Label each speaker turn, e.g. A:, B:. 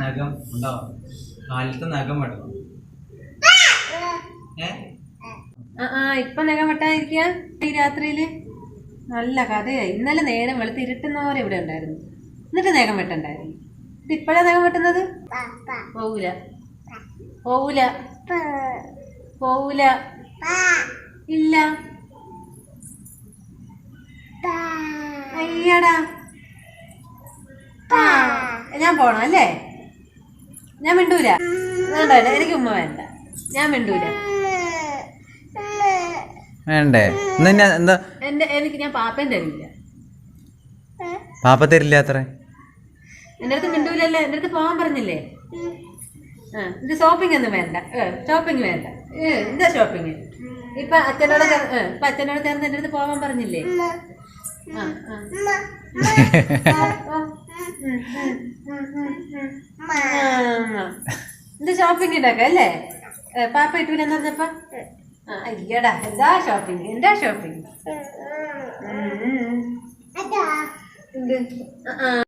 A: നഖം ഉണ്ടാവും കാലത്തെ നഖം വെട്ടണം
B: ആ ഇപ്പൊ നഖം വെട്ടാതിരിക്കുക ഈ രാത്രിയിൽ? നല്ല കഥയായി. ഇന്നലെ നേരം വെളുത്ത് ഇരുട്ടുന്നവരെ ഇവിടെ ഉണ്ടായിരുന്നു. എന്നിട്ട് നഖം വെട്ടണ്ടായിരുന്നു. ഇത് ഇപ്പോഴാ നഖം വെട്ടുന്നത്? പോവൂല. പോവൂല. പോവൂല. ഇല്ല. അയ്യടാ. ഞാൻ പോണം അല്ലേ? ഞാൻ മിണ്ടൂല. വേണ്ട വേണ്ട എനിക്ക് ഉമ്മ വേണ്ട. ഞാൻ മിണ്ടൂല.
A: വേണ്ടേ? എന്നാ എന്താ?
B: എന്റെ എനിക്ക് ഞാൻ പാപ്പൻ തരില്ല.
A: പാപ്പ തരില്ല അത്ര?
B: എന്റെ അടുത്ത് മിണ്ടൂലല്ലേ? എന്റെ അടുത്ത് പോകാൻ പറഞ്ഞില്ലേ? ആ ഇത് ഷോപ്പിംഗ് ഒന്നും വേണ്ട. ഷോപ്പിംഗ് വേണ്ട. എന്താ ഷോപ്പിംഗ് ഇപ്പൊ അച്ഛനോട് ഇപ്പൊ അച്ഛനോട് ചേർന്ന് എന്റെ അടുത്ത് പോകാൻ പറഞ്ഞില്ലേ? ആ, ആ. ഇത് ഷോപ്പിംഗ് ഉണ്ടാക്കാം അല്ലേ പാപ്പ ഇട്ടൂലെന്ന് പറഞ്ഞപ്പോ ആ അയ്യടാ എന്താ ഷോപ്പിംഗ് എന്താ ഷോപ്പിംഗ് ആ